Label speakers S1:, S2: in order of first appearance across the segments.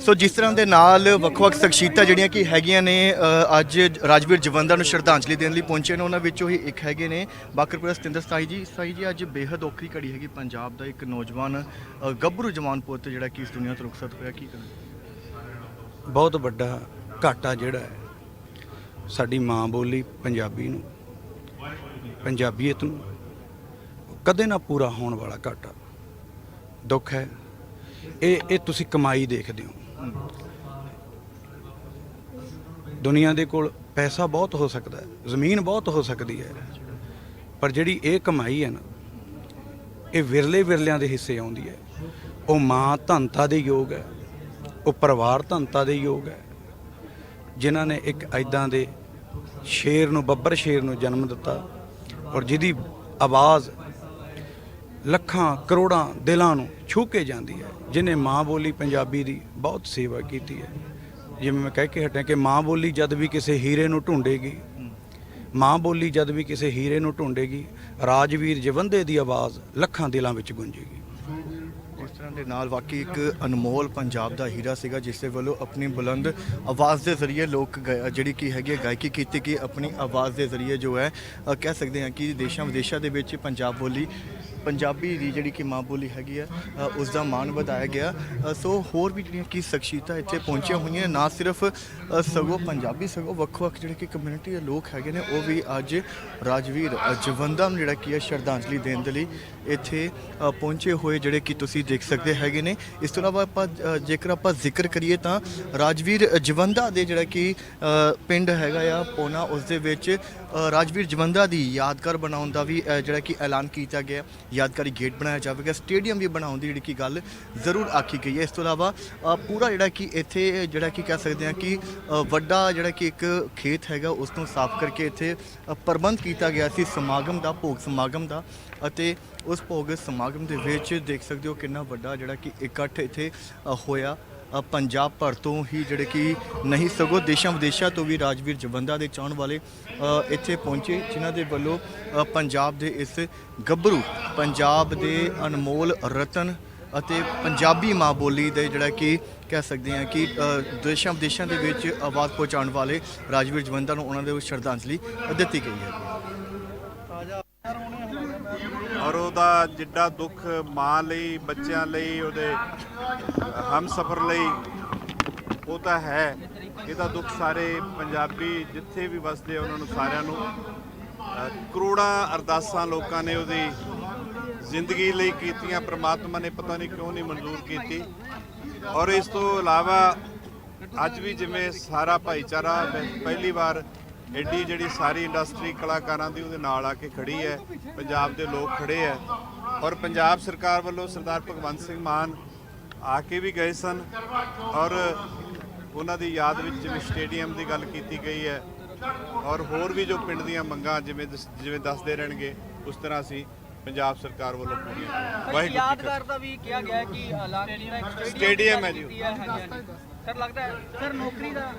S1: ਸੋ ਜਿਸ ਤਰ੍ਹਾਂ ਦੇ ਨਾਲ ਵੱਖ-ਵੱਖ ਸ਼ਖਸੀਅਤਾਂ ਜਿਹੜੀਆਂ ਕਿ ਹੈਗੀਆਂ ਨੇ ਅੱਜ ਰਾਜਵੀਰ ਜਵੰਦਾ ਨੂੰ ਸ਼ਰਧਾਂਜਲੀ ਦੇਣ ਲਈ ਪਹੁੰਚੇ ਨੇ, ਉਹਨਾਂ ਵਿੱਚੋਂ ਹੀ ਇੱਕ ਹੈਗੇ ਨੇ। ਬਾਕਰਪੁਰਾ ਸਤਿੰਦਰ ਸਾਈ ਜੀ ਸਾਈ ਜੀ, ਅੱਜ ਬੇहद ਔਖੀ ਘੜੀ ਹੈਗੀ। ਪੰਜਾਬ ਦਾ ਇੱਕ ਨੌਜਵਾਨ ਗੱਭਰੂ ਜਵਾਨ ਪੁੱਤ ਜਿਹੜਾ ਕਿ ਇਸ ਦੁਨੀਆ ਤੋਂ ਰੁਖਸਤ ਹੋਇਆ, ਕੀ ਕਰਨਾ
S2: ਬਹੁਤ ਵੱਡਾ ਘਾਟਾ ਜਿਹੜਾ ਹੈ, ਸਾਡੀ ਮਾਂ ਬੋਲੀ ਪੰਜਾਬੀ ਨੂੰ, ਪੰਜਾਬੀਅਤ ਨੂੰ, ਕਦੇ ਨਾ ਪੂਰਾ ਹੋਣ ਵਾਲਾ ਘਾਟਾ। ਦੁੱਖ ਹੈ ਇਹ ਇਹ ਤੁਸੀਂ ਕਮਾਈ ਦੇਖਦੇ ਹੋ। ਦੁਨੀਆ ਦੇ ਕੋਲ ਪੈਸਾ ਬਹੁਤ ਹੋ ਸਕਦਾ ਹੈ, ਜ਼ਮੀਨ ਬਹੁਤ ਹੋ ਸਕਦੀ ਹੈ, ਪਰ ਜਿਹੜੀ ਇਹ ਕਮਾਈ ਹੈ ਨਾ, ਇਹ ਵਿਰਲੇ ਵਿਰਲਿਆਂ ਦੇ ਹਿੱਸੇ ਆਉਂਦੀ ਹੈ। ਉਹ ਮਾਂ ਧਨਤਾ ਦੇ ਯੋਗ ਹੈ, ਉਹ ਪਰਿਵਾਰ ਧਨਤਾ ਦੇ ਯੋਗ ਹੈ, ਜਿਨ੍ਹਾਂ ਨੇ ਇੱਕ ਐਦਾਂ ਦੇ ਸ਼ੇਰ ਨੂੰ, ਬੱਬਰ ਸ਼ੇਰ ਨੂੰ ਜਨਮ ਦਿੱਤਾ ਔਰ ਜਿਹਦੀ ਆਵਾਜ਼ ਲੱਖਾਂ ਕਰੋੜਾਂ ਦਿਲਾਂ ਨੂੰ ਛੂ ਕੇ ਜਾਂਦੀ ਹੈ। ਜਿਨੇ ਮਾਂ ਬੋਲੀ ਪੰਜਾਬੀ ਦੀ ਬਹੁਤ ਸੇਵਾ ਕੀਤੀ ਹੈ। ਜਿਵੇਂ ਮੈਂ ਕਹਿ ਕੇ ਹਟਿਆ ਕਿ ਮਾਂ ਬੋਲੀ ਜਦ ਵੀ ਕਿਸੇ ਹੀਰੇ ਨੂੰ ਢੂੰਡੇਗੀ ਮਾਂ ਬੋਲੀ ਜਦ ਵੀ ਕਿਸੇ ਹੀਰੇ ਨੂੰ ਢੂੰਡੇਗੀ ਰਾਜਵੀਰ ਜਵੰਦੇ ਦੀ ਆਵਾਜ਼ ਲੱਖਾਂ ਦਿਲਾਂ ਵਿੱਚ ਗੂੰਜੇਗੀ।
S1: ਇਸ ਤਰ੍ਹਾਂ ਦੇ ਨਾਲ ਵਾਕਈ ਇੱਕ ਅਨਮੋਲ ਪੰਜਾਬ ਦਾ ਹੀਰਾ ਸੀਗਾ ਜਿਸ ਦੇ ਵੱਲੋਂ ਆਪਣੀ ਬੁਲੰਦ ਆਵਾਜ਼ ਦੇ ਜ਼ਰੀਏ ਲੋਕ ਗਾਇ ਜਿਹੜੀ ਕੀ ਹੈਗੀ ਹੈ ਗਾਇਕੀ ਕੀਤੀ ਕਿ ਆਪਣੀ ਆਵਾਜ਼ ਦੇ ਜ਼ਰੀਏ ਜੋ ਹੈ ਅ, ਕਹਿ ਸਕਦੇ ਹਾਂ ਕਿ ਦੇਸ਼ਾਂ ਵਿਦੇਸ਼ਾਂ ਦੇ ਵਿੱਚ ਪੰਜਾਬ ਬੋਲੀ ਪੰਜਾਬੀ ਦੀ ਜਿਹੜੀ ਕਿ ਮਾਂ ਬੋਲੀ ਹੈਗੀ ਆ ਅ, ਉਸ ਦਾ ਮਾਣ ਵਧਾਇਆ ਗਿਆ। ਸੋ ਹੋਰ ਵੀ ਜਿਹੜੀਆਂ ਕੀ ਸ਼ਖਸੀਅਤਾਂ ਇੱਥੇ ਪਹੁੰਚੀਆਂ ਹੋਈਆਂ ਨਾ ਸਿਰਫ ਅ, ਸਗੋਂ ਪੰਜਾਬੀ ਸਗੋਂ ਵੱਖ-ਵੱਖ ਜਿਹੜੇ ਕਿ ਕਮਿਊਨਿਟੀ ਦੇ ਲੋਕ ਹੈਗੇ ਨੇ ਉਹ ਵੀ ਅੱਜ ਰਾਜਵੀਰ ਅ, ਜਵੰਦਾ ਨੂੰ ਜਿਹੜਾ ਕੀ ਹੈ ਸ਼ਰਧਾਂਜਲੀ ਦੇਣ ਦੇ ਲਈ ਇੱਥੇ ਪਹੁੰਚੇ ਹੋਏ ਜਿਹੜੇ ਕਿ ਤੁਸੀਂ ਦੇਖ ਸਕਦੇ ਹੈਗੇ ਨੇ। ਇਸ ਤੋਂ ਇਲਾਵਾ ਆਪਾਂ ਜੇਕਰ ਆਪਾਂ ਜ਼ਿਕਰ ਕਰੀਏ ਤਾਂ ਰਾਜਵੀਰ ਜਵੰਦਾ ਦੇ ਜਿਹੜਾ ਕਿ ਪਿੰਡ ਹੈਗਾ ਆ ਪੋਨਾ ਉਸ ਦੇ ਵਿੱਚ ਰਾਜਵੀਰ ਜਵੰਦਾ ਦੀ ਯਾਦਗਾਰ ਬਣਾਉਣ ਦਾ ਵੀ ਜਿਹੜਾ ਕਿ ਐਲਾਨ ਕੀਤਾ ਗਿਆ। ਯਾਦਗਾਰੀ ਗੇਟ ਬਣਾਇਆ ਜਾਵੇਗਾ, ਸਟੇਡੀਅਮ ਵੀ ਬਣਾਉਣ ਦੀ ਜਿਹੜੀ ਕਿ ਗੱਲ ਜ਼ਰੂਰ ਆਖੀ ਗਈ ਹੈ। ਇਸ ਤੋਂ ਇਲਾਵਾ ਪੂਰਾ ਜਿਹੜਾ ਕਿ ਇੱਥੇ, ਜਿਹੜਾ ਕਿ ਕਹਿ ਸਕਦੇ ਹਾਂ ਕਿ ਵੱਡਾ ਜਿਹੜਾ ਕਿ ਇੱਕ ਖੇਤ ਹੈਗਾ, ਉਸ ਨੂੰ ਸਾਫ਼ ਕਰਕੇ ਇੱਥੇ ਪ੍ਰਬੰਧ ਕੀਤਾ ਗਿਆ ਸੀ ਸਮਾਗਮ ਦਾ, ਭੋਗ ਸਮਾਗਮ ਦਾ। ਅਤੇ ਉਸ ਭੋਗ ਸਮਾਗਮ ਦੇ ਵਿੱਚ ਦੇਖ ਸਕਦੇ ਹੋ ਕਿੰਨਾ ਵੱਡਾ ਜਿਹੜਾ ਕਿ ਇਕੱਠ ਇੱਥੇ ਹੋਇਆ। ਅ, ਪੰਜਾਬ ਭਰ ਤੋਂ ਹੀ ਜਿਹੜੇ ਕਿ ਨਹੀਂ ਸਗੋਂ ਦੇਸ਼ਾਂ ਵਿਦੇਸ਼ਾਂ ਤੋਂ ਵੀ ਰਾਜਵੀਰ ਜਵੰਦਾ ਦੇ ਚਾਹਣ ਵਾਲੇ ਅ, ਇੱਥੇ ਪਹੁੰਚੇ ਜਿਨ੍ਹਾਂ ਦੇ ਵੱਲੋਂ ਅ, ਪੰਜਾਬ ਦੇ ਇਸ ਗੱਭਰੂ ਪੰਜਾਬ ਦੇ ਅਨਮੋਲ ਰਤਨ ਅਤੇ ਪੰਜਾਬੀ ਮਾਂ ਬੋਲੀ ਦੇ ਜਿਹੜਾ ਕਿ ਕਹਿ ਸਕਦੇ ਹਾਂ ਕਿ ਅ, ਦੇਸ਼ਾਂ ਵਿਦੇਸ਼ਾਂ ਦੇ ਵਿੱਚ ਆਵਾਜ਼ ਪਹੁੰਚਾਉਣ ਵਾਲੇ ਰਾਜਵੀਰ ਜਵੰਦਾ ਨੂੰ ਉਹਨਾਂ ਦੇ ਸ਼ਰਧਾਂਜਲੀ ਦਿੱਤੀ ਗਈ ਹੈ।
S3: ਔਰ ਉਹਦਾ ਜਿੱਡਾ ਦੁੱਖ ਮਾਂ ਲਈ, ਬੱਚਿਆਂ ਲਈ, ਉਹਦੇ ਹਮਸਫਰ ਲਈ, ਉਹ ਤਾਂ ਹੈ। ਇਹਦਾ ਦੁੱਖ ਸਾਰੇ ਪੰਜਾਬੀ ਜਿੱਥੇ ਵੀ ਵਸਦੇ ਆ, ਉਹਨਾਂ ਨੂੰ ਸਾਰਿਆਂ ਨੂੰ। ਕਰੋੜਾਂ ਅਰਦਾਸਾਂ ਲੋਕਾਂ ਨੇ ਉਹਦੀ ਜ਼ਿੰਦਗੀ ਲਈ ਕੀਤੀਆਂ, ਪ੍ਰਮਾਤਮਾ ਨੇ ਪਤਾ ਨਹੀਂ ਕਿਉਂ ਨਹੀਂ ਮਨਜ਼ੂਰ ਕੀਤੀ। ਔਰ ਇਸ ਤੋਂ ਇਲਾਵਾ ਅੱਜ ਵੀ ਜਿਵੇਂ ਸਾਰਾ ਭਾਈਚਾਰਾ ਪਹਿਲੀ ਵਾਰ ਐਡੀ ਜਿਹੜੀ ਸਾਰੀ ਇੰਡਸਟਰੀ ਕਲਾਕਾਰਾਂ ਦੀ ਉਹਦੇ ਨਾਲ ਆ ਕੇ ਖੜੀ ਹੈ ਪੰਜਾਬ ਦੇ ਲੋਕ ਖੜੇ ਹੈ ਔਰ ਪੰਜਾਬ ਸਰਕਾਰ ਵੱਲੋਂ ਸਰਦਾਰ ਭਗਵੰਤ ਸਿੰਘ ਮਾਨ ਆ ਕੇ ਵੀ ਗਏ ਸਨ ਔਰ ਉਹਨਾਂ ਦੀ ਯਾਦ ਵਿੱਚ ਜਿਵੇਂ ਸਟੇਡੀਅਮ ਦੀ ਗੱਲ ਕੀਤੀ ਗਈ ਹੈ ਔਰ ਹੋਰ ਵੀ ਜੋ ਪਿੰਡ ਦੀਆਂ ਮੰਗਾਂ ਜਿਵੇਂ ਜਿਵੇਂ ਦੱਸਦੇ ਰਹਿਣਗੇ ਉਸ ਤਰ੍ਹਾਂ ਅਸੀਂ ਪੰਜਾਬ ਸਰਕਾਰ ਵੱਲੋਂ ਪੂਰੀਆਂ ਵਾਹਿਗੁਰੂ
S4: ਯਾਦਗਾਰ ਦਾ ਵੀ ਕਿਹਾ ਗਿਆ ਹੈ ਕਿ
S3: ਸਟੇਡੀਅਮ ਹੈ ਜੀ
S4: ਹੈ। ਸਰ ਲੱਗਦਾ ਹੈ ਸਰ ਨੌਕਰੀ ਦਾ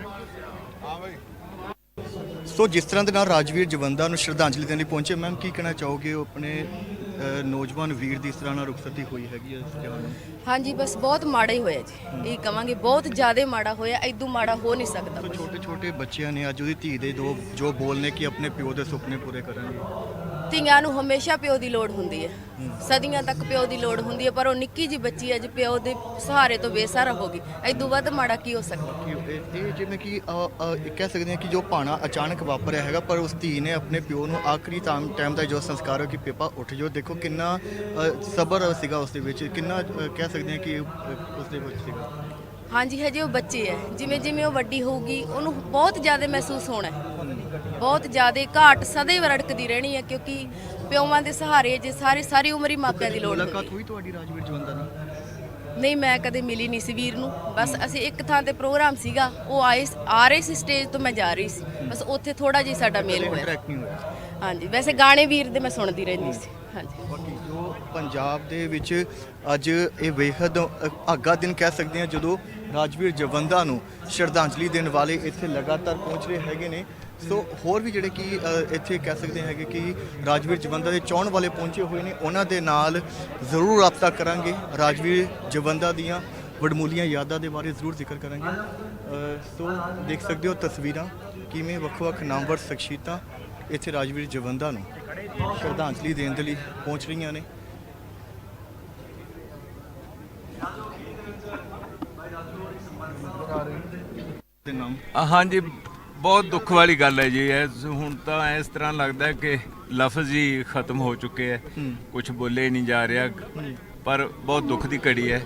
S1: ਸੋ ਜਿਸ ਤਰ੍ਹਾਂ ਦੇ ਨਾਲ ਰਾਜਵੀਰ ਜਵੰਦਾ ਨੂੰ ਸ਼ਰਧਾਂਜਲੀ ਦੇਣ ਲਈ ਪਹੁੰਚੇ ਮੈਮ ਕੀ ਕਹਿਣਾ ਚਾਹੋਗੇ? ਉਹ ਆਪਣੇ ਅ, ਨੌਜਵਾਨ ਵੀਰ ਦੀ ਇਸ ਤਰ੍ਹਾਂ ਨਾਲ ਰੁਖਸਤੀ ਹੋਈ ਹੈਗੀ ਹੈ ਇਸ ਜਵਾਨ ਨੂੰ?
S5: ਹਾਂਜੀ ਬਸ ਬਹੁਤ ਮਾੜਾ ਹੀ ਹੋਇਆ ਜੀ। ਇਹ ਕਵਾਂਗੇ ਬਹੁਤ ਜ਼ਿਆਦਾ ਮਾੜਾ ਹੋਇਆ ਐਦੂ ਮਾੜਾ ਹੋ ਨਹੀਂ ਸਕਦਾ
S1: ਸੋ
S5: ਕੁਛ।
S1: ਛੋਟੇ ਛੋਟੇ ਬੱਚਿਆਂ ਨੇ ਅੱਜ ਉਹਦੀ ਧੀ ਦੇ ਦੋ ਜੋ ਬੋਲਨੇ ਕਿ ਆਪਣੇ ਪਿਓ ਦੇ ਸੁਪਨੇ ਪੂਰੇ ਕਰਾਂਗੇ
S5: ਧੀਆਂ ਨੂੰ ਹਮੇਸ਼ਾ ਪਿਓ ਦੀ ਲੋੜ ਹੁੰਦੀ ਹੈ। ਸਦੀਆਂ ਤੱਕ ਪਿਓ ਦੀ ਲੋੜ ਹੁੰਦੀ ਹੈ ਪਰ ਉਹ ਨਿੱਕੀ ਜੀ ਬੱਚੀ ਅੱਜ ਪਿਓ ਦੇ ਸਹਾਰੇ ਤੋਂ ਬੇਸਹਾਰਾ ਹੋ ਗਈ। ਐਦੂ ਵੱਧ ਮਾੜਾ ਕੀ ਹੋ ਸਕਦਾ?
S1: ਕਿ ਇਹ- ਇਹ ਜਿਵੇਂ ਕਿ ਅ, ਅ, ਇਹ ਕਹਿ ਸਕਦੇ ਹਾਂ ਕਿ ਜੋ ਭਾਣਾ ਅਚਾਨਕ ਵਾਪਰਿਆ ਹੈਗਾ ਪਰ ਉਸ ਧੀ ਨੇ ਆਪਣੇ ਪਿਓ ਨੂੰ ਆਖਰੀ ਟਾਈਮ ਟਾਈਮ ਦਾ ਜੋ ਸੰਸਕਾਰ ਹੋ ਕਿ ਪੇਪਾ ਉੱਠ ਜਾਓ। ਦੇਖੋ ਕਿੰਨਾ ਅ, ਸਬਰ ਸੀਗਾ ਉਸ ਦੇ ਵਿੱਚ। ਕਿੰਨਾ ਅ, ਕਹਿ ਸਕਦੇ ਹਾਂ ਕਿ ਅ, ਉਸ ਦੇ ਵਿੱਚ ਸੀਗਾ।
S5: ਹਾਂਜੀ ਹਜੇ ਉਹ ਬੱਚੇ ਹੈ। ਜਿਵੇਂ ਜਿਵੇਂ ਉਹ ਵੱਡੀ ਹੋਊਗੀ ਉਹਨੂੰ ਬਹੁਤ ਜ਼ਿਆਦਾ ਮਹਿਸੂਸ ਹੋਣਾ ਹੈ। ਬਹੁਤ ਜ਼ਿਆਦਾ ਘਾਟ ਸदैव ਰੜਕਦੀ ਰਹਿਣੀ ਹੈ ਕਿਉਂਕਿ ਪਿਓਾਂ ਦੇ ਸਹਾਰੇ ਜੇ ਸਾਰੇ ਸਾਰੀ ਉਮਰ ਹੀ ਮਾਪਿਆਂ ਦੀ ਲੋੜ ਹੁੰਦੀ ਹੈ
S1: ਮੁਲਾਕਾਤ ਹੋਈ ਤੁਹਾਡੀ ਰਾਜਵੀਰ ਜਵੰਦਾ ਨਾਲ?
S5: ਨਹੀਂ ਮੈਂ ਕਦੇ ਮਿਲੀ ਨਹੀਂ ਸੀ ਵੀਰ ਨੂੰ। ਬਸ ਅਸੀਂ ਇੱਕ ਥਾਂ ਤੇ ਪ੍ਰੋਗਰਾਮ ਸੀਗਾ ਉਹ ਆਏ ਆ ਰਹੇ ਸੀ ਸਟੇਜ ਤੋਂ ਮੈਂ ਜਾ ਰਹੀ ਸੀ। ਬਸ ਉੱਥੇ ਥੋੜਾ ਜਿਹਾ ਸਾਡਾ ਮੇਲ ਹੋਇਆ।
S1: ਇੰਟਰੈਕਟ ਨਹੀਂ ਹੋਇਆ।
S5: ਹਾਂਜੀ ਵੈਸੇ ਗਾਣੇ ਵੀਰ ਦੇ ਮੈਂ ਸੁਣਦੀ ਰਹਿੰਦੀ ਸੀ। ਹਾਂਜੀ।
S1: ਬਾਕੀ ਜੋ ਪੰਜਾਬ ਦੇ ਵਿੱਚ ਅੱਜ ਇਹ ਬੇਹੱਦ ਆਗਾ ਦਿਨ ਕਹਿ ਸਕਦੇ ਹਾਂ ਜਦੋਂ ਰਾਜਵੀਰ ਜਵੰਦਾ ਨੂੰ ਸ਼ਰਧਾਂਜਲੀ ਦੇਣ ਵਾਲੇ ਇੱਥੇ ਲਗਾਤਾਰ ਪਹੁੰਚ ਰਹੇ ਹੈਗੇ ਨੇ। ਸੋ ਹੋਰ ਵੀ ਜਿਹੜੇ ਕਿ ਅ, ਇੱਥੇ ਕਹਿ ਸਕਦੇ ਹੈਗੇ ਕਿ ਰਾਜਵੀਰ ਜਵੰਦਾ ਦੇ ਚਾਹਣ ਵਾਲੇ ਪਹੁੰਚੇ ਹੋਏ ਨੇ ਉਹਨਾਂ ਦੇ ਨਾਲ ਜ਼ਰੂਰ ਰਾਬਤਾ ਕਰਾਂਗੇ। ਰਾਜਵੀਰ ਜਵੰਦਾ ਦੀਆਂ ਵਡਮੂਲੀਆਂ ਯਾਦਾਂ ਦੇ ਬਾਰੇ ਜ਼ਰੂਰ ਜ਼ਿਕਰ ਕਰਾਂਗੇ। ਅ, ਸੋ ਦੇਖ ਸਕਦੇ ਹੋ ਤਸਵੀਰਾਂ ਕਿਵੇਂ ਵੱਖ-ਵੱਖ ਨਾਮਵਰ ਸ਼ਖਸੀਅਤਾਂ ਇੱਥੇ ਰਾਜਵੀਰ ਜਵੰਦਾ ਨੂੰ ਸ਼ਰਧਾਂਜਲੀ ਦੇਣ ਦੇ ਲਈ ਪਹੁੰਚ ਰਹੀਆਂ ਨੇ। ਦੇ ਨਾਮ?
S6: ਅ, ਹਾਂਜੀ ਬਹੁਤ ਦੁੱਖ ਵਾਲੀ ਗੱਲ ਹੈ ਜੀ ਇਹ ਹੁਣ ਤਾਂ ਇਸ ਤਰ੍ਹਾਂ ਲੱਗਦਾ ਕਿ ਲਫ਼ਜ਼ ਹੀ ਖਤਮ ਹੋ ਚੁੱਕੇ ਹੈ। ਕੁਝ ਬੋਲੇ ਨਹੀਂ ਜਾ ਰਿਹਾ। ਪਰ ਬਹੁਤ ਦੁੱਖ ਦੀ ਘੜੀ ਹੈ।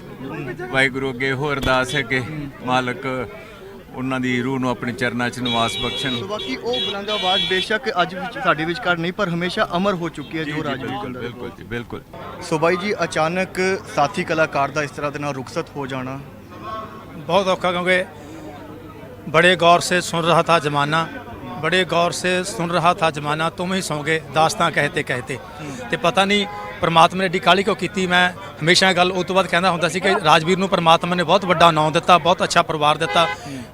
S6: ਵਾਹਿਗੁਰੂ ਅੱਗੇ ਇਹੋ ਅਰਦਾਸ ਹੈ ਕਿ ਮਾਲਕ ਉਹਨਾਂ ਦੀ ਰੂਹ ਨੂੰ ਆਪਣੇ ਚਰਨਾਂ 'ਚ ਨਿਵਾਸ ਬਖਸ਼ਣ।
S1: ਸੋ ਬਾਕੀ ਉਹ ਬੁਲੰਦ ਆਵਾਜ਼ ਬੇਸ਼ੱਕ ਅੱਜ ਵਿੱਚ ਸਾਡੇ ਵਿਚਕਾਰ ਨਹੀਂ ਪਰ ਹਮੇਸ਼ਾ ਅਮਰ ਹੋ ਚੁੱਕੀ ਹੈ
S6: ਜੋ
S1: ਰਾਜਵੀਰ
S6: ਬਿਲਕੁਲ ਬਿਲਕੁਲ ਜੀ ਬਿਲਕੁਲ।
S1: ਸੋ ਬਾਈ ਜੀ ਅਚਾਨਕ ਸਾਥੀ ਕਲਾਕਾਰ ਦਾ ਇਸ ਤਰ੍ਹਾਂ ਦੇ ਨਾਲ ਰੁਖਸਤ ਹੋ ਜਾਣਾ।
S7: ਬਹੁਤ ਔਖਾ ਕਿਉਂਕਿ बड़े गौर से सुन रहा था जमाना बड़े गौर से सुन रहा था जमाना तुम ही सौगे दास्तां कहते कहते ਤੇ ਪਤਾ ਨਹੀਂ ਪਰਮਾਤਮਾ ਨੇ ਏਡੀ ਕਾਲੀ ਕਿਉਂ ਕੀਤੀ ਮੈਂ ਹਮੇਸ਼ਾ ਇਹ ਗੱਲ ਉਹ ਤੋਂ ਬਾਅਦ ਕਹਿੰਦਾ ਹੁੰਦਾ ਸੀ ਕਿ ਰਾਜਵੀਰ ਨੂੰ ਪਰਮਾਤਮਾ ਨੇ ਬਹੁਤ ਵੱਡਾ ਨਾਂ ਦਿੱਤਾ ਬਹੁਤ ਅੱਛਾ ਪਰਿਵਾਰ ਦਿੱਤਾ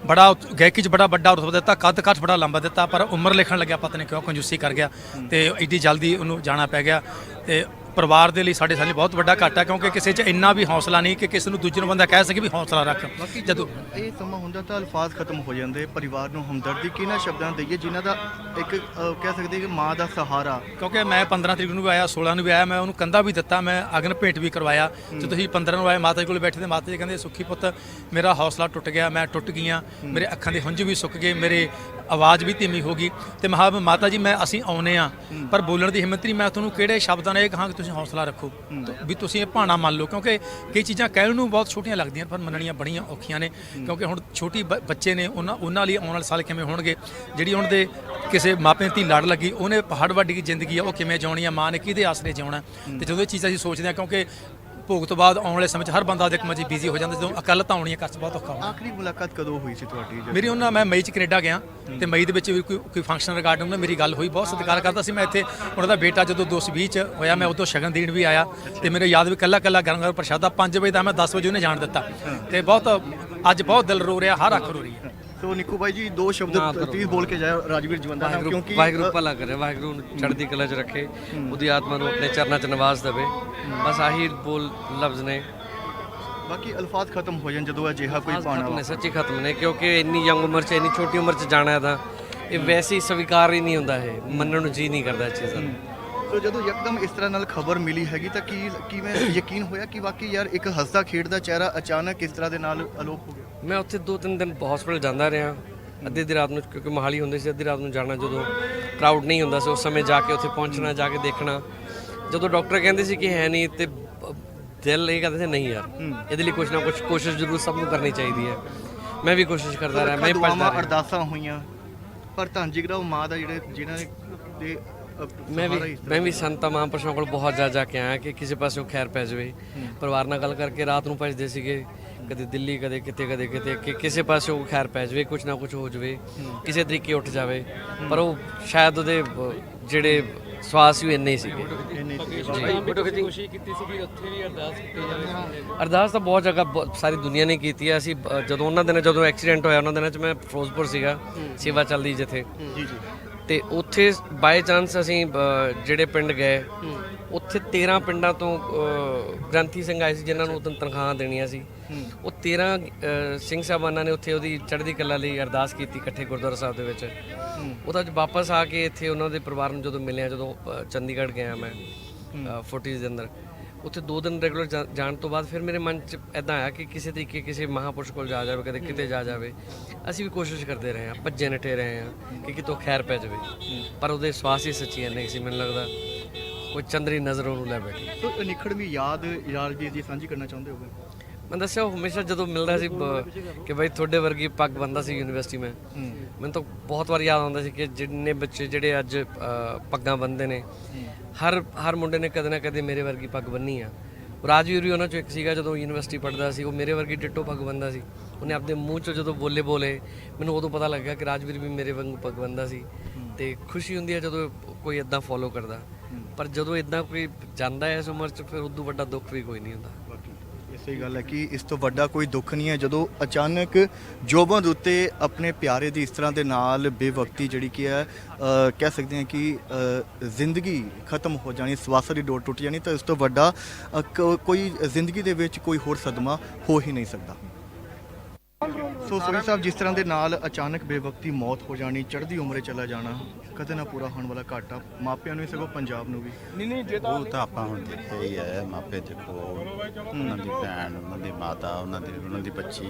S7: ਬੜਾ ਗਾਇਕੀ 'ਚ ਬੜਾ ਵੱਡਾ ਰੁਤਬਾ ਦਿੱਤਾ ਕੱਦ ਕੱਠ ਬੜਾ ਲੰਬਾ ਦਿੱਤਾ ਪਰ ਉਮਰ ਲਿਖਣ ਲੱਗਿਆ ਪਤਾ ਨਹੀਂ ਕਿਉਂ ਕੰਜੂਸੀ ਕਰ ਗਿਆ ਤੇ ਏਡੀ ਜਲਦੀ ਉਹਨੂੰ ਜਾਣਾ ਪੈ ਗਿਆ ਤੇ ਪਰਿਵਾਰ ਦੇ ਲਈ ਸਾਡੇ ਸਾਲੀ ਬਹੁਤ ਵੱਡਾ ਘਾਟਾ ਕਿਉਂਕਿ ਕਿਸੇ 'ਚ ਇੰਨਾ ਵੀ ਹੌਸਲਾ ਨਹੀਂ ਕਿ ਕਿਸੇ ਨੂੰ ਦੂਜੇ ਨੂੰ ਬੰਦਾ ਕਹਿ ਸਕੇ ਵੀ ਹੌਸਲਾ ਰੱਖ।
S1: ਬਾਕੀ
S7: ਜਦੋਂ
S1: ਇਹ ਸਮਾਂ ਹੁੰਦਾ ਤਾਂ ਅਲਫਾਜ਼ ਖਤਮ ਹੋ ਜਾਂਦੇ ਪਰਿਵਾਰ ਨੂੰ ਹਮਦਰਦੀ ਕਿਹਨਾਂ ਸ਼ਬਦਾਂ ਦਈਏ ਜਿਨ੍ਹਾਂ ਦਾ ਇੱਕ ਕਹਿ ਸਕਦੇ ਕਿ ਮਾਂ ਦਾ ਸਹਾਰਾ।
S7: ਕਿਉਂਕਿ ਮੈਂ 15 ਤਰੀਕ ਨੂੰ ਵੀ ਆਇਆ 16 ਨੂੰ ਵੀ ਆਇਆ ਮੈਂ ਉਹਨੂੰ ਕੰਧਾ ਵੀ ਦਿੱਤਾ ਮੈਂ ਅਗਨ ਭੇਟ ਵੀ ਕਰਵਾਇਆ। ਜਦੋਂ ਅਸੀਂ 15 ਨੂੰ ਆਏ ਮਾਤਾ ਜੀ ਕੋਲ ਬੈਠੇ ਤੇ ਮਾਤਾ ਜੀ ਕਹਿੰਦੇ ਸੁੱਖੀ ਪੁੱਤ ਮੇਰਾ ਹੌਸਲਾ ਟੁੱਟ ਗਿਆ ਮੈਂ ਟੁੱਟ ਗਈਆਂ ਮੇਰੇ ਅੱਖਾਂ ਦੇ ਹੰਝੂ ਵੀ ਸੁੱਕ ਗਏ ਮੇਰੇ ਆਵਾਜ਼ ਵੀ ਧੀਮੀ ਹੋ ਗਈ। ਤੇ ਮਹਾ ਮਾਤਾ ਜੀ ਮੈਂ ਅਸੀਂ ਆਉਨੇ ਆ ਪਰ ਬੋਲਣ ਦੀ ਹਿੰਮਤ ਨਹੀਂ ਮੈਂ ਤੁਹਾਨੂੰ ਕਿਹੜੇ ਸ਼ਬਦਾਂ ਨਾਲ ਇਹ ਕਹਾਂ ਕਿ ਤੁਸੀਂ ਹੌਸਲਾ ਰੱਖੋ। ਵੀ ਤੁਸੀਂ ਇਹ ਭਾਣਾ ਮੰਨ ਲਓ, ਕਿਉਂਕਿ ਕਈ ਚੀਜ਼ਾਂ ਕਹਿਣ ਨੂੰ ਬਹੁਤ ਛੋਟੀਆਂ ਲੱਗਦੀਆਂ ਪਰ ਮੰਨਣੀਆਂ ਬੜੀਆਂ ਔਖੀਆਂ ਨੇ। ਕਿਉਂਕਿ ਹੁਣ ਛੋਟੀ ਬ- ਬੱਚੇ ਨੇ, ਉਹਨਾਂ ਉਹਨਾਂ ਲਈ ਆਉਣ ਵਾਲੇ ਸਾਲ ਕਿਵੇਂ ਹੋਣਗੇ, ਜਿਹੜੀ ਹੁਣ ਦੇ ਕਿਸੇ ਮਾਪੇ ਦੀ ਲੜ ਲੱਗੀ, ਉਹਨੇ ਪਹਾੜ ਵੱਡੀ ਜ਼ਿੰਦਗੀ ਆ, ਉਹ ਕਿਵੇਂ ਜਿਉਣੀ ਆ, ਮਾਂ ਨੇ ਕਿਹਦੇ ਆਸਰੇ ਜਿਉਣਾ? ਤੇ ਜਦੋਂ ਇਹ ਚੀਜ਼ਾਂ ਅਸੀਂ ਸੋਚਦੇ ਹਾਂ, ਕਿਉਂਕਿ ਭੋਗ ਤੋਂ ਬਾਅਦ ਆਉਣ ਵਾਲੇ ਸਮੇਂ 'ਚ ਹਰ ਬੰਦਾ ਕੰਮ 'ਚ ਬਿਜ਼ੀ ਹੋ ਜਾਂਦਾ ਜਦੋਂ ਇਕੱਲ ਤਾਂ ਆਉਣੀ ਹੈ ਬਹੁਤ ਔਖਾ ਹੁੰਦਾ
S1: ਆਖਰੀ ਮੁਲਾਕਾਤ ਕਦੋਂ ਹੋਈ ਸੀ ਤੁਹਾਡੀ
S7: ਮੇਰੀ ਉਹਨਾਂ ਮੈਂ ਮਈ 'ਚ ਕੈਨੇਡਾ ਗਿਆ ਤੇ ਮਈ ਦੇ ਵਿੱਚ ਵੀ ਕੋਈ ਕੋਈ ਫੰਕਸ਼ਨ ਰਿਗਾਰਡਿੰਗ ਉਹਨਾਂ ਮੇਰੀ ਗੱਲ ਹੋਈ ਬਹੁਤ ਸਤਿਕਾਰ ਕਰਦਾ ਸੀ ਮੈਂ ਇੱਥੇ। ਉਹਨਾਂ ਦਾ ਬੇਟਾ ਜਦੋਂ 220 ਚ ਹੋਇਆ ਮੈਂ ਉਦੋਂ ਸ਼ਗਨ ਦੇਣ ਵੀ ਆਇਆ ਤੇ ਮੇਰੇ ਯਾਦ ਵੀ ਕੱਲਾ ਕੱਲਾ ਗਰਮ ਗਰਮ ਪ੍ਰਸ਼ਾਦਾ 5 ਵਜੇ ਦਾ ਮੈਂ 10 ਵਜੇ ਉਹਨੇ ਜਾਣ ਦਿੱਤਾ। ਤੇ ਬਹੁਤ ਅੱਜ ਬਹੁਤ ਦਿਲ ਰੋ ਰਿਹਾ ਹਰ ਅੱਖ ਰੋ ਰਹੀ ਹੈ।
S1: ਸੋ ਨਿੱਕੂ ਬਾਈ ਜੀ ਦੋ ਸ਼ਬਦ ਪਲੀਜ਼ ਬੋਲ ਕੇ ਜਾਓ ਰਾਜਵੀਰ ਜਵੰਦਾ ਨਾਲ
S8: ਵਾਹਿਗੁਰੂ
S1: ਕਿਉਂਕਿ
S8: ਵਾਹਿਗੁਰੂ ਭਲਾ ਕਰੇ ਵਾਹਿਗੁਰੂ ਨੂੰ ਚੜ੍ਹਦੀ ਕਲਾ 'ਚ ਰੱਖੇ ਉਹਦੀ ਆਤਮਾ ਨੂੰ ਆਪਣੇ ਚਰਨਾਂ 'ਚ ਨਿਵਾਸ ਦੇਵੇ। ਬਸ ਆਹੀ ਬੋਲ ਲਫ਼ਜ਼ ਨੇ।
S1: ਬਾਕੀ ਅਲਫਾਜ਼ ਖਤਮ ਹੋ ਜਾਣ ਜਦੋਂ ਅਜਿਹਾ ਕੋਈ ਪਾਣਾ
S8: ਖਤਮ ਨੇ ਸੱਚੀ ਖਤਮ ਨੇ ਕਿਉਂਕਿ ਇੰਨੀ ਯੰਗ ਉਮਰ 'ਚ ਇੰਨੀ ਛੋਟੀ ਉਮਰ 'ਚ ਜਾਣਾ ਤਾਂ ਇਹ ਵੈਸੇ ਹੀ ਸਵੀਕਾਰ ਹੀ ਨਹੀਂ ਹੁੰਦਾ ਇਹ ਮੰਨਣ ਨੂੰ ਜੀ ਨਹੀਂ ਕਰਦਾ ਇਹ ਚੀਜ਼ਾਂ ਨੂੰ।
S1: ਸੋ ਜਦੋਂ ਯਕਦਮ ਇਸ ਤਰ੍ਹਾਂ ਨਾਲ ਖਬਰ ਮਿਲੀ ਹੈਗੀ ਤਾਂ ਕੀ ਕਿਵੇਂ ਯਕੀਨ ਹੋਇਆ ਕਿ ਵਾਕਈ ਯਾਰ ਇੱਕ ਹੱਸਦਾ ਖੇਡਦਾ ਚਿਹਰਾ ਅਚਾਨਕ ਇਸ ਤਰ੍ਹਾਂ ਦੇ ਨਾਲ ਅਲੋਪ ਹੋ ਗਿਆ?
S8: ਮੈਂ ਉੱਥੇ ਦੋ ਤਿੰਨ ਦਿਨ ਹਸਪੀਟਲ ਜਾਂਦਾ ਰਿਹਾ। ਅੱਧੀ ਦੀ ਰਾਤ ਨੂੰ ਕਿਉਂਕਿ ਮੋਹਾਲੀ ਹੁੰਦੇ ਸੀ ਅੱਧੀ ਰਾਤ ਨੂੰ ਜਾਣਾ ਜਦੋਂ ਕਰਾਊਡ ਨਹੀਂ ਹੁੰਦਾ ਸੀ ਉਸ ਸਮੇਂ ਜਾ ਕੇ ਉੱਥੇ ਪਹੁੰਚਣਾ ਜਾ ਕੇ ਦੇਖਣਾ। ਜਦੋਂ ਡਾਕਟਰ ਕਹਿੰਦੇ ਸੀ ਕਿ ਹੈ ਨਹੀਂ ਤੇ ਦਿਲ ਇਹ ਕਹਿੰਦੇ ਸੀ ਨਹੀਂ ਯਾਰ ਇਹਦੇ ਲਈ ਕੁਝ ਨਾ ਕੁਝ ਕੋਸ਼ਿਸ਼ ਜ਼ਰੂਰ ਸਭ ਨੂੰ ਕਰਨੀ ਚਾਹੀਦੀ ਹੈ। ਮੈਂ ਵੀ ਕੋਸ਼ਿਸ਼ ਕਰਦਾ ਰਿਹਾ ਮੈਂ ਰਿਹਾ।
S1: ਅਰਦਾਸਾਂ ਹੋਈਆਂ ਪਰ ਧੰਨ ਜਿਗਰਾ ਉਹ ਮਾਂ ਦਾ ਜਿਹੜੇ ਜਿਨ੍ਹਾਂ ਨੇ ਦੇ
S8: ਮੈਂ ਵੀ ਮੈਂ ਵੀ ਸੰਤਾਂ ਮਹਾਂਪੁਰਸ਼ਾਂ ਕੋਲ ਬਹੁਤ ਜਾ ਜਾ ਕੇ ਆਇਆ ਕਿ ਕਿਸੇ ਪਾਸਿਓਂ ਖੈਰ ਪੈ ਜਾਵੇ। ਪਰਿਵਾਰ ਨਾਲ ਗੱਲ ਕਰਕੇ ਰਾਤ ਨੂੰ ਭਜਦੇ ਸੀਗੇ। ਕਦੇ ਦਿੱਲੀ ਕਦੇ ਕਿਤੇ ਕਦੇ ਕਿਤੇ ਕਿ ਕਿਸੇ ਪਾਸਿਓਂ ਖੈਰ ਪੈ ਜਾਵੇ ਕੁਝ ਨਾ ਕੁਝ ਹੋ ਜਾਵੇ ਕਿਸੇ ਤਰੀਕੇ ਉੱਠ ਜਾਵੇ। ਪਰ ਉਹ ਸ਼ਾਇਦ ਉਹਦੇ ਜਿਹੜੇ ਸਵਾਸ ਵੀ ਇੰਨੇ ਹੀ ਸੀਗੇ। ਅਰਦਾਸ ਤਾਂ ਬਹੁਤ ਜਗ੍ਹਾ ਬਹੁਤ- ਸਾਰੀ ਦੁਨੀਆ ਨੇ ਕੀਤੀ ਹੈ ਅਸੀਂ ਅ, ਜਦੋਂ ਉਹਨਾਂ ਦਿਨਾਂ ਜਦੋਂ ਐਕਸੀਡੈਂਟ ਹੋਇਆ ਉਹਨਾਂ ਦਿਨਾਂ 'ਚ ਮੈਂ ਫਿਰੋਜ਼ਪੁਰ ਸੀਗਾ ਸੇਵਾ ਚੱਲਦੀ ਜਿੱਥੇ।
S1: ਜੀ ਜੀ।
S8: ਤੇ ਉੱਥੇ ਬਾਈ ਚਾਂਸ ਅਸੀਂ ਅ, ਜਿਹੜੇ ਪਿੰਡ ਗਏ ਉੱਥੇ 13 ਪਿੰਡਾਂ ਤੋਂ ਅ, ਗ੍ਰੰਥੀ ਸਿੰਘ ਆਏ ਸੀ ਜਿਨ੍ਹਾਂ ਨੂੰ ਉਦੋਂ ਤਨਖਾਹਾਂ ਦੇਣੀਆਂ ਸੀ। ਉਹ 13 ਅ, ਸਿੰਘ ਸਾਹਿਬਾਨਾਂ ਨੇ ਉੱਥੇ ਉਹਦੀ ਚੜ੍ਹਦੀ ਕਲਾ ਲਈ ਅਰਦਾਸ ਕੀਤੀ ਇਕੱਠੇ ਗੁਰਦੁਆਰਾ ਸਾਹਿਬ ਦੇ ਵਿੱਚ। ਉਹ ਤਾਂ ਅੱਜ ਵਾਪਸ ਆ ਕੇ ਇੱਥੇ ਉਹਨਾਂ ਦੇ ਪਰਿਵਾਰ ਨੂੰ ਜਦੋਂ ਮਿਲਿਆ ਜਦੋਂ ਅ, ਚੰਡੀਗੜ੍ਹ ਗਿਆ ਮੈਂ ਫੋਰਟੀਜ਼ ਦੇ ਅੰਦਰ। ਉੱਥੇ ਦੋ ਦਿਨ ਰੈਗੂਲਰ ਜਾਣ ਤੋਂ ਬਾਅਦ ਫਿਰ ਮੇਰੇ ਮਨ 'ਚ ਐਦਾਂ ਆਇਆ ਕਿ ਕਿਸੇ ਤਰੀਕੇ ਕਿਸੇ ਮਹਾਪੁਰਸ਼ ਕੋਲ ਜਾ ਜਾਵੇ ਕਦੇ ਕਿਤੇ ਜਾ ਜਾਵੇ। ਅਸੀਂ ਵੀ ਕੋਸ਼ਿਸ਼ ਕਰਦੇ ਰਹੇ ਹਾਂ ਭੱਜੇ ਨਠੇ ਰਹੇ ਹਾਂ ਕਿ ਕਿਤੋਂ ਖੈਰ ਪੈ ਜਾਵੇ। ਪਰ ਉਹਦੇ ਸਵਾਸ ਹੀ ਸੱਚੀਆਂ ਨੇ ਸੀ ਮੈਨੂੰ ਲੱਗਦਾ ਕੋਈ ਚੰਦਰੀ ਨਜ਼ਰ ਉਹਨੂੰ ਲੈ ਬੈਠੀ।
S1: ਸੋ ਨਿਖੜਵੀਂ ਯਾਦ ਰਾਜਵੀਰ ਜੀ ਸਾਂਝੀ ਕਰਨਾ ਚਾਹੁੰਦੇ ਹੋਗੇ?
S8: ਮੈਂ ਦੱਸਿਆ ਉਹ ਹਮੇਸ਼ਾ ਜਦੋਂ ਮਿਲਦਾ ਸੀ ਕਿ ਭਾਈ ਤੁਹਾਡੇ ਵਰਗੀ ਪੱਗ ਬੰਦਾ ਸੀ ਯੂਨੀਵਰਸਿਟੀ ਮੈਂ। ਮੈਨੂੰ ਤਾਂ ਬਹੁਤ ਵਾਰ ਯਾਦ ਆਉਂਦਾ ਸੀ ਕਿ ਜਿੰਨੇ ਬੱਚੇ ਜਿਹੜੇ ਅੱਜ ਪੱਗਾਂ ਬੰਨਦੇ ਨੇ ਹਰ ਹਰ ਮੁੰਡੇ ਨੇ ਕਦੇ ਨਾ ਕਦੇ ਮੇਰੇ ਵਰਗੀ ਪੱਗ ਬੰਨੀ ਆ। ਰਾਜਵੀਰ ਵੀ ਉਹਨਾਂ ਚੋਂ ਇੱਕ ਸੀਗਾ ਜਦੋਂ ਯੂਨੀਵਰਸਿਟੀ ਪੜ੍ਹਦਾ ਸੀ ਉਹ ਮੇਰੇ ਵਰਗੀ ਡਿੱਟੋ ਪੱਗ ਬੰਦਾ ਸੀ। ਉਹਨੇ ਆਪਣੇ ਮੂੰਹ ਚੋਂ ਜਦੋਂ ਬੋਲੇ ਬੋਲੇ ਮੈਨੂੰ ਉਦੋਂ ਪਤਾ ਲੱਗਾ ਕਿ ਰਾਜਵੀਰ ਵੀ ਮੇਰੇ ਵਾਂਗੂ ਪੱਗ ਬੰਦਾ ਸੀ ਤੇ ਖੁਸ਼ੀ ਹੁੰਦੀ ਹੈ ਜਦੋਂ ਕੋਈ ਇਦਾਂ ਫੋਲੋ ਕਰਦਾ। ਪਰ ਜਦੋਂ ਇਦਾਂ ਕੋਈ ਜਾਂਦਾ ਹੈ ਇਸ ਉਮਰ 'ਚ ਫਿਰ ਉਦੋਂ ਵੱਡਾ ਦੁੱਖ ਵੀ ਕੋਈ ਨਹੀਂ ਹੁੰਦਾ।
S1: ਸਹੀ ਗੱਲ ਹੈ ਕਿ ਇਸ ਤੋਂ ਵੱਡਾ ਕੋਈ ਦੁੱਖ ਨਹੀਂ ਹੈ। ਜਦੋਂ ਅਚਾਨਕ ਜੋਬਾਂ ਦੇ ਉੱਤੇ ਆਪਣੇ ਪਿਆਰੇ ਦੀ ਇਸ ਤਰ੍ਹਾਂ ਦੇ ਨਾਲ ਬੇਵਕਤੀ ਜਿਹੜੀ ਕੀ ਹੈ ਅ, ਕਹਿ ਸਕਦੇ ਹਾਂ ਕਿ ਅ, ਜ਼ਿੰਦਗੀ ਖਤਮ ਹੋ ਜਾਣੀ ਸਵਾਸਾਂ ਦੀ ਡੋਰ ਟੁੱਟ ਜਾਣੀ ਤਾਂ ਇਸ ਤੋਂ ਵੱਡਾ ਅ, ਕ- ਕੋਈ ਜ਼ਿੰਦਗੀ ਦੇ ਵਿੱਚ ਕੋਈ ਹੋਰ ਸਦਮਾ ਹੋ ਹੀ ਨਹੀਂ ਸਕਦਾ। ਸੋ ਸੋਰੀ ਸਾਹਿਬ ਜਿਸ ਤਰ੍ਹਾਂ ਦੇ ਨਾਲ ਅਚਾਨਕ ਬੇਵਕਤੀ ਮੌਤ ਹੋ ਜਾਣੀ ਚੜ੍ਹਦੀ ਉਮਰੇ ਚਲਾ ਜਾਣਾ ਕਦੇ ਨਾ ਪੂਰਾ ਹੋਣ ਵਾਲਾ ਘਾਟਾ। ਮਾਪਿਆਂ ਨੂੰ ਹੀ ਸਗੋਂ ਪੰਜਾਬ ਨੂੰ ਵੀ।
S9: ਉਹ ਤਾਂ ਆਪਾਂ ਹੁਣ ਦੇਖਿਆ ਹੀ ਹੈ ਮਾਪੇ ਦੇਖੋ ਉਹਨਾਂ ਦੀ ਭੈਣ ਉਹਨਾਂ ਦੀ ਮਾਤਾ ਉਹਨਾਂ ਦੀ ਉਹਨਾਂ ਦੀ ਬੱਚੀ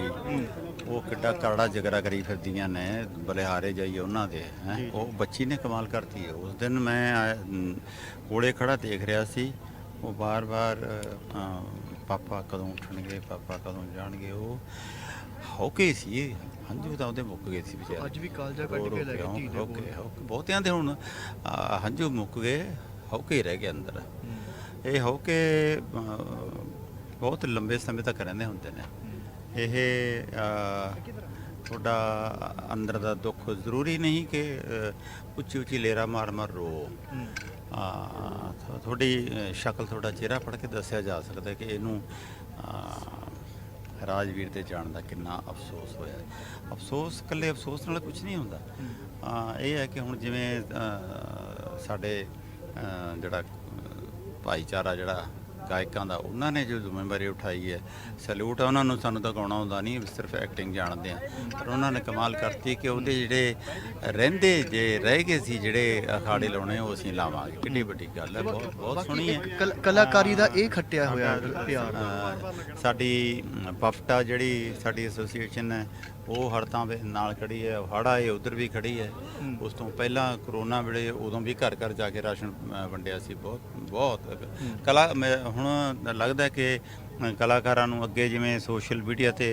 S9: ਉਹ ਕਿੱਡਾ ਕਰੜਾ ਜਗਰਾ ਕਰੀ ਫਿਰਦੀਆਂ ਨੇ ਬਲਿਹਾਰੇ ਜਾਈਏ ਉਹਨਾਂ ਦੇ ਹੈ। ਉਹ ਬੱਚੀ ਨੇ ਕਮਾਲ ਕਰਤੀ ਹੈ। ਉਸ ਦਿਨ ਮੈਂ ਆਇਆ, ਕੋਲੇ ਖੜਾ ਦੇਖ ਰਿਹਾ ਸੀ। ਉਹ ਬਾਰ-ਬਾਰ ਪਾਪਾ ਕਦੋਂ ਉੱਠਣਗੇ ਪਾਪਾ ਕਦੋਂ ਜਾਣਗੇ ਉਹ ਹੌਕੇ ਸੀ। ਹੰਝੂ ਤਾਂ ਉਹਦੇ ਮੁੱਕ ਗਏ ਸੀ ਵਿਚਾਰੇ।
S1: ਅੱਜ ਵੀ ਕਾਲਜਾ ਕੱਢ ਕੇ ਲੈ ਗਏ ਧੀ ਦੇ
S9: ਓਕੇ ਓਕੇ ਬਹੁਤਿਆਂ ਦੇ ਹੁਣ ਆ, ਹੰਝੂ ਮੁੱਕ ਗਏ ਹੌਕੇ ਹੀ ਰਹਿ ਗਏ ਅੰਦਰ। ਇਹ ਹੌਕੇ ਅ, ਬਹੁਤ ਲੰਬੇ ਸਮੇਂ ਤੱਕ ਰਹਿੰਦੇ ਹੁੰਦੇ ਨੇ। ਇਹ ਅ, ਤੁਹਾਡਾ ਅੰਦਰ ਦਾ ਦੁੱਖ ਜ਼ਰੂਰੀ ਨਹੀਂ ਕਿ ਉੱਚੀ ਉੱਚੀ ਲੇਰਾ ਮਾਰ ਮਾਰ ਰੋ। ਆ ਤੁਹਾਡੀ ਸ਼ਕਲ ਤੁਹਾਡਾ ਚਿਹਰਾ ਪੜ੍ਹ ਕੇ ਦੱਸਿਆ ਜਾ ਸਕਦਾ ਕਿ ਇਹਨੂੰ ਰਾਜਵੀਰ ਦੇ ਜਾਣ ਦਾ ਕਿੰਨਾ ਅਫਸੋਸ ਹੋਇਆ ਅਫਸੋਸ ਇਕੱਲੇ ਅਫਸੋਸ ਨਾਲ ਕੁਝ ਨਹੀਂ ਹੁੰਦਾ। ਇਹ ਹੈ ਕਿ ਹੁਣ ਜਿਵੇਂ ਸਾਡੇ ਜਿਹੜਾ ਭਾਈਚਾਰਾ ਜਿਹੜਾ ਗਾਇਕਾਂ ਦਾ ਉਹਨਾਂ ਨੇ ਜੋ ਜ਼ਿੰਮੇਵਾਰੀ ਉਠਾਈ ਹੈ ਸੈਲੂਟ ਆ ਉਹਨਾਂ ਨੂੰ ਸਾਨੂੰ ਤਾਂ ਗਾਉਣਾ ਆਉਂਦਾ ਨਹੀਂ ਸਿਰਫ ਐਕਟਿੰਗ ਜਾਣਦੇ ਆ। ਪਰ ਉਹਨਾਂ ਨੇ ਕਮਾਲ ਕਰਤੀ ਕਿ ਉਹਦੇ ਜਿਹੜੇ ਰਹਿੰਦੇ ਜੇ ਰਹਿ ਗਏ ਸੀ ਜਿਹੜੇ ਅਖਾੜੇ ਲਾਉਣੇ ਉਹ ਅਸੀਂ ਲਾਵਾਂਗੇ। ਕਿੰਨੀ ਵੱਡੀ ਗੱਲ ਹੈ ਬਹੁਤ ਬਹੁਤ ਸੋਹਣੀ ਹੈ।
S1: ਕਲ- ਕਲਾਕਾਰੀ ਦਾ ਇਹ ਖੱਟਿਆ ਹੋਇਆ ਪਿਆਰ।
S9: ਸਾਡੀ ਪਫਟਾ ਜਿਹੜੀ ਸਾਡੀ ਐਸੋਸੀਏਸ਼ਨ ਹੈ ਉਹ ਹੜਤਾਂ ਦੇ ਨਾਲ ਖੜੀ ਹੈ ਹੜਾ ਇਹ ਉਧਰ ਵੀ ਖੜੀ ਹੈ। ਉਸ ਤੋਂ ਪਹਿਲਾਂ ਕਰੋਨਾ ਵੇਲੇ ਉਦੋਂ ਵੀ ਘਰ ਘਰ ਜਾ ਕੇ ਰਾਸ਼ਨ ਵੰਡਿਆ ਸੀ ਬਹੁਤ ਬਹੁਤ। ਕਲਾ ਮੈਂ- ਹੁਣ ਲੱਗਦਾ ਕਿ ਕਲਾਕਾਰਾਂ ਨੂੰ ਅੱਗੇ ਜਿਵੇਂ ਸੋਸ਼ਲ ਮੀਡੀਆ ਤੇ